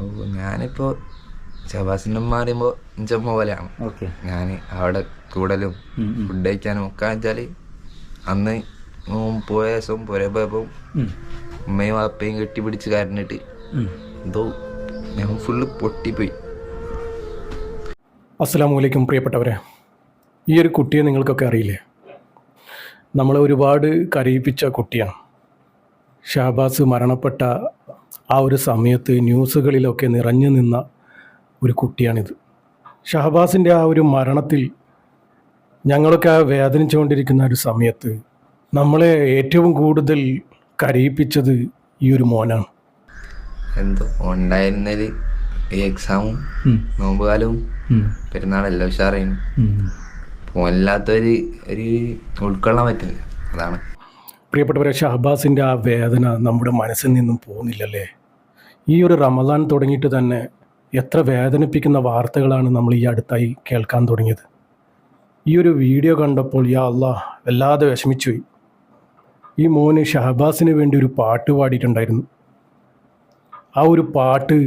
ഓ ഞാനിപ്പോൾ ഷബാസിന്റെ ഉമ്മ പറയുമ്പോൾ പോലെയാണ്. ഓക്കെ. ഞാൻ അവിടെ കൂടലും ഫുഡ് കഴിക്കാനും ഒക്കെ വെച്ചാൽ അന്ന് പോയ ദിവസം പോരെ പോയപ്പോൾ ഉമ്മയും അപ്പയും കെട്ടിപ്പിടിച്ച് കരഞ്ഞിട്ട് എന്തോ ഞാൻ ഫുള്ള് പൊട്ടിപ്പോയി. അസ്സലാമു അലൈക്കും പ്രിയപ്പെട്ടവരെ. ഈ ഒരു കുട്ടിയെ നിങ്ങൾക്കൊക്കെ അറിയില്ലേ? നമ്മളെ ഒരുപാട് കരയിപ്പിച്ച കുട്ടിയാണ്. ഷാബാസ് മരണപ്പെട്ട ആ ഒരു സമയത്ത് ന്യൂസുകളിലൊക്കെ നിറഞ്ഞു നിന്ന ഒരു കുട്ടിയാണിത്. ഷഹബാസിന്റെ ആ ഒരു മരണത്തിൽ ഞങ്ങളൊക്കെ ആ വേദനിച്ചുകൊണ്ടിരിക്കുന്ന ഒരു സമയത്ത് നമ്മളെ ഏറ്റവും കൂടുതൽ കരയിപ്പിച്ചത് ഈ ഒരു മോനാണ്. എന്തോ ഉണ്ടായിരുന്നതിൽ ഈ എക്സാമും നോമ്പുകാലവും പെരുന്നാളെല്ലാം ഉഷാറായിരുന്നു ഒരു ഉൾക്കൊള്ളാൻ പറ്റില്ല. അതാണ്. പ്രിയപ്പെട്ടവരെ ഷഹബാസിന്റെ ആ വേദന നമ്മുടെ മനസ്സിൽ നിന്നും പോകുന്നില്ലല്ലേ? ഈ ഒരു റമദാൻ തുടങ്ങിയിട്ട് തന്നെ എത്ര വേദനിപ്പിക്കുന്ന വാർത്തകളാണ് നമ്മൾ ഈ അടുത്തായി കേൾക്കാൻ തുടങ്ങിയത്. ഈ ഒരു വീഡിയോ കണ്ടപ്പോൾ യാ അള്ളാഹ് വല്ലാതെ വിഷമിച്ചുപോയി. ഈ മോന് ഷഹബാസിന് വേണ്ടി ഒരു പാട്ട് പാടിയിട്ടുണ്ടായിരുന്നു. ആ ഒരു പാട്ട്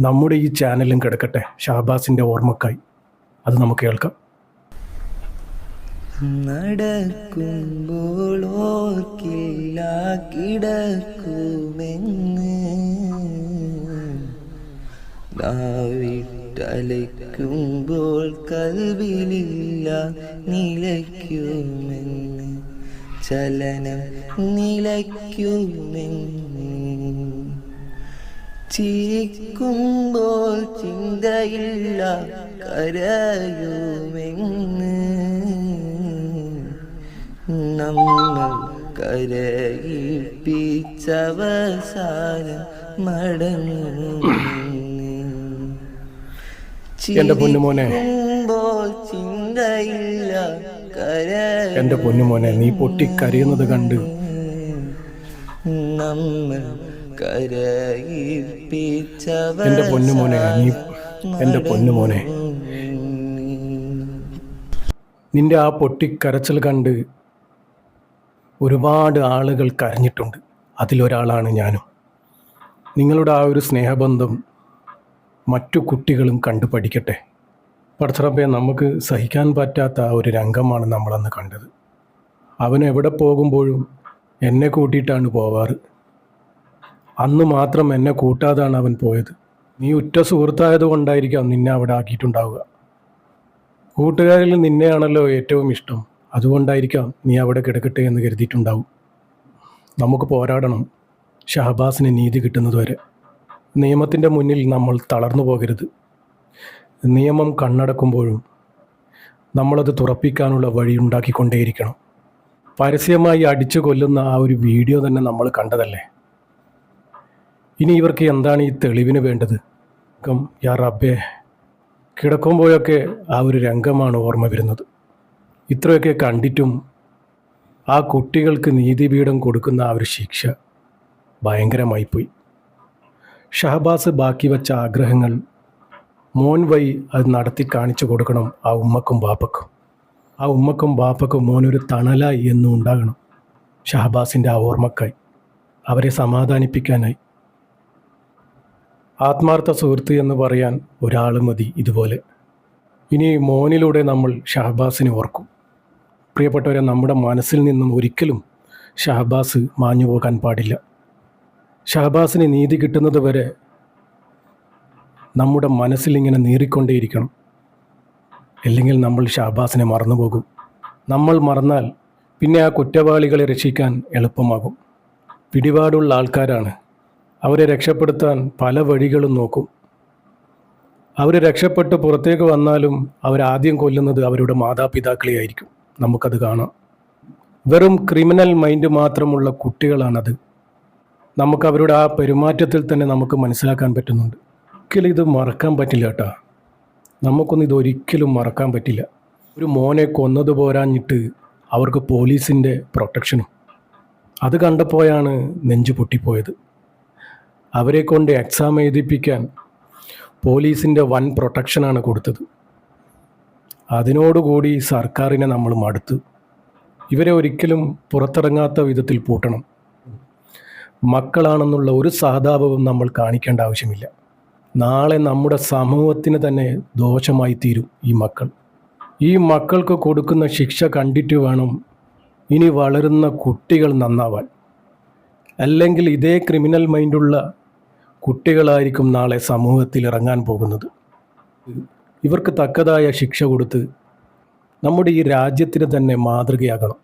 നമ്മുടെ ഈ ചാനലും കിടക്കട്ടെ ഷഹബാസിന്റെ ഓർമ്മക്കായി. അത് നമുക്ക് കേൾക്കാം. നടക്കുമ്പോൾ ഓർക്കില്ല കിടക്കുമെന്ന് ദാവിട്ടലയ്ക്കുമ്പോൾ കൽവിലില്ല നിലയ്ക്കുമെന്ന്. ചലനം നിലയ്ക്കുമെന്ന്. ചിരിക്കുമ്പോൾ ചിന്തയില്ല കരയുമെന്ന്. നമ്മൾ കരയിപ്പിച്ചവസാനം എന്റെ പൊന്നുമോനെ ചിരിക്കുമ്പോൾ ചിന്തയില്ല കര എന്റെ പൊന്നുമോനെ നീ പൊട്ടിക്കരയുന്നത് കണ്ട്. എന്റെ പൊന്നുമോനെ നീ എന്റെ പൊന്നുമോനെ നിന്റെ ആ പൊട്ടിക്കരച്ചിൽ കണ്ട് ഒരുപാട് ആളുകൾ കരഞ്ഞിട്ടുണ്ട്. അതിലൊരാളാണ് ഞാനും. നിങ്ങളുടെ ആ ഒരു സ്നേഹബന്ധം മറ്റു കുട്ടികളും കണ്ടു പഠിക്കട്ടെ. പടച്ചറപ്പെ നമുക്ക് സഹിക്കാൻ പറ്റാത്ത ഒരു രംഗമാണ് നമ്മളന്ന് കണ്ടത്. അവൻ എവിടെ പോകുമ്പോഴും എന്നെ കൂട്ടിയിട്ടാണ് പോവാറ്. അന്ന് മാത്രം എന്നെ കൂട്ടാതാണ് അവൻ പോയത്. നീ ഉറ്റ സുഹൃത്തായത് കൊണ്ടായിരിക്കാം നിന്നെ അവിടെ ആക്കിയിട്ടുണ്ടാവുക. കൂട്ടുകാരിൽ നിന്നെയാണല്ലോ ഏറ്റവും ഇഷ്ടം. അതുകൊണ്ടായിരിക്കാം നീ അവിടെ കിടക്കട്ടെ എന്ന് കരുതിയിട്ടുണ്ടാവും. നമുക്ക് പോരാടണം. ഷഹബാസിന് നീതി കിട്ടുന്നതുവരെ നിയമത്തിന്റെ മുന്നിൽ നമ്മൾ തളർന്നു പോകരുത്. നിയമം കണ്ണടക്കുമ്പോഴും നമ്മളത് തുറപ്പിക്കാനുള്ള വഴി ഉണ്ടാക്കിക്കൊണ്ടേയിരിക്കണം. പരസ്യമായി അടിച്ചു കൊല്ലുന്ന ആ ഒരു വീഡിയോ തന്നെ നമ്മൾ കണ്ടതല്ലേ? ഇനി ഇവർക്ക് എന്താണ് ഈ തെളിവിന് വേണ്ടത്? യാ റബ്ബേ. കിടക്കുമ്പോഴൊക്കെ ആ ഒരു രംഗമാണ് ഓർമ്മ വരുന്നത്. ഇത്രയൊക്കെ കണ്ടിട്ടും ആ കുട്ടികൾക്ക് നീതിപീഠം കൊടുക്കുന്ന ആ ഒരു ശിക്ഷ ഭയങ്കരമായിപ്പോയി. ഷഹബാസ് ബാക്കി വച്ച ആഗ്രഹങ്ങൾ മോൻ വഴി അത് നടത്തി കാണിച്ചു കൊടുക്കണം ആ ഉമ്മക്കും ബാപ്പക്കും. ആ ഉമ്മക്കും ബാപ്പക്കും മോനൊരു തണലായി എന്നും ഉണ്ടാകണം ഷഹബാസിന്റെ ആ ഓർമ്മക്കായി. അവരെ സമാധാനിപ്പിക്കാനായി. ആത്മാർത്ഥ സുഹൃത്ത് എന്ന് പറയാൻ ഒരാൾ മതി ഇതുപോലെ. ഇനി മോനിലൂടെ നമ്മൾ ഷഹബാസിനെ ഓർക്കും. പ്രിയപ്പെട്ടവരെ നമ്മുടെ മനസ്സിൽ നിന്നും ഒരിക്കലും ഷഹബാസ് മാഞ്ഞു പോകാൻ പാടില്ല. ഷഹബാസിന് നീതി കിട്ടുന്നത് വരെ നമ്മുടെ മനസ്സിൽ ഇങ്ങനെ നീറിക്കൊണ്ടേയിരിക്കണം. അല്ലെങ്കിൽ നമ്മൾ ഷഹബാസിനെ മറന്നുപോകും നമ്മൾ മറന്നാൽ പിന്നെ ആ കുറ്റവാളികളെ രക്ഷിക്കാൻ എളുപ്പമാകും. പിടിപാടുള്ള ആൾക്കാരാണ്. അവരെ രക്ഷപ്പെടുത്താൻ പല വഴികളും നോക്കും. അവർ രക്ഷപ്പെട്ട് പുറത്തേക്ക് വന്നാലും അവരാദ്യം കൊല്ലുന്നത് അവരുടെ മാതാപിതാക്കളെ ആയിരിക്കും നമുക്കത് കാണാം. വെറും ക്രിമിനൽ മൈൻഡ് മാത്രമുള്ള കുട്ടികളാണത്. നമുക്ക് അവരുടെ ആ പെരുമാറ്റത്തിൽ തന്നെ നമുക്ക് മനസ്സിലാക്കാൻ പറ്റുന്നുണ്ട്. ഒരിക്കലും ഇത് മറക്കാൻ പറ്റില്ല കേട്ടാ. നമുക്കൊന്നും ഇതൊരിക്കലും മറക്കാൻ പറ്റില്ല. ഒരു മോനെ കൊന്നത് പോരാഞ്ഞിട്ട് അവർക്ക് പോലീസിന്റെ പ്രൊട്ടക്ഷനും. അത് കണ്ടപ്പോഴാണ് നെഞ്ച് പൊട്ടിപ്പോയത്. അവരെ കൊണ്ട് എക്സാം എഴുതിപ്പിക്കാൻ പോലീസിന്റെ വൻ പ്രൊട്ടക്ഷനാണ് കൊടുത്തത്. അതിനോടുകൂടി സർക്കാരിനെ നമ്മൾ മടുത്തു. ഇവരെ ഒരിക്കലും പുറത്തിറങ്ങാത്ത വിധത്തിൽ പൂട്ടണം. മക്കളാണെന്നുള്ള ഒരു സഹതാപവും നമ്മൾ കാണിക്കേണ്ട ആവശ്യമില്ല. നാളെ നമ്മുടെ സമൂഹത്തിന് തന്നെ ദോഷമായി തീരും ഈ മക്കൾ. ഈ മക്കൾക്ക് കൊടുക്കുന്ന ശിക്ഷ കണ്ടിട്ട് വേണം ഇനി വളരുന്ന കുട്ടികൾ നന്നാവാൻ. അല്ലെങ്കിൽ ഇതേ ക്രിമിനൽ മൈൻഡുള്ള കുട്ടികളായിരിക്കും നാളെ സമൂഹത്തിൽ ഇറങ്ങാൻ പോകുന്നത്. ഇവർക്ക് തക്കതായ ശിക്ഷ കൊടുത്ത് നമ്മുടെ ഈ രാജ്യത്തിന് തന്നെ മാതൃകയാകണം.